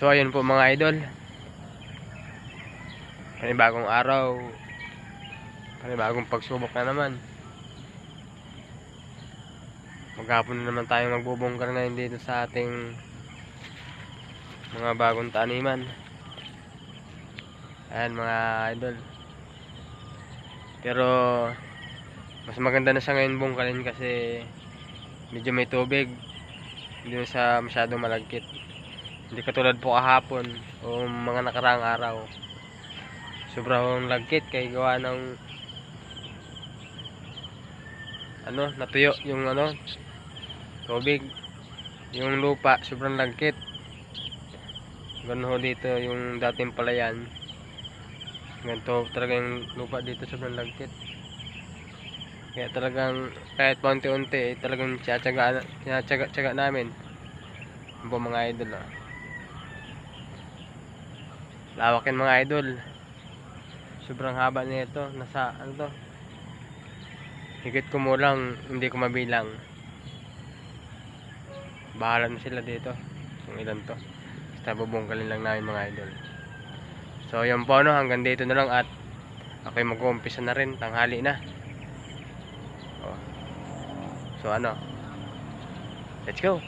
So ayun po mga idol. Panibagong araw. Panibagong pagsubok na naman. Maghapon na naman tayo magbubungkar ngayon dito sa ating mga bagong taniman. Ayan mga idol. Pero mas maganda na siya ngayon bungkalin kasi medyo may tubig. Hindi na siya malagkit. Hindi katulad po kahapon o mga nakaraang araw. Sobrang lagkit kay gawa ng ano, natuyo yung ano, tubig. Yung lupa, sobrang lagkit. Ganun ho dito yung dating palayan. Ganito talaga yung lupa dito sobrang lagkit. Kaya talagang kahit paunti-unti eh, talagang tiyatsaga, tiyatsaga tsaga namin. Po mga idol ah. Lawak yan mga idol. Sobrang haba nito. Nasa ano to? Higit ko mo lang, hindi ko mabilang. Bahala na sila dito. Kung ilan to. Basta bubungkalin lang namin mga idol. So yun po no, hanggang dito na lang at ako'y mag-uumpisa na rin, tanghali na. Oh. So ano? Let's go.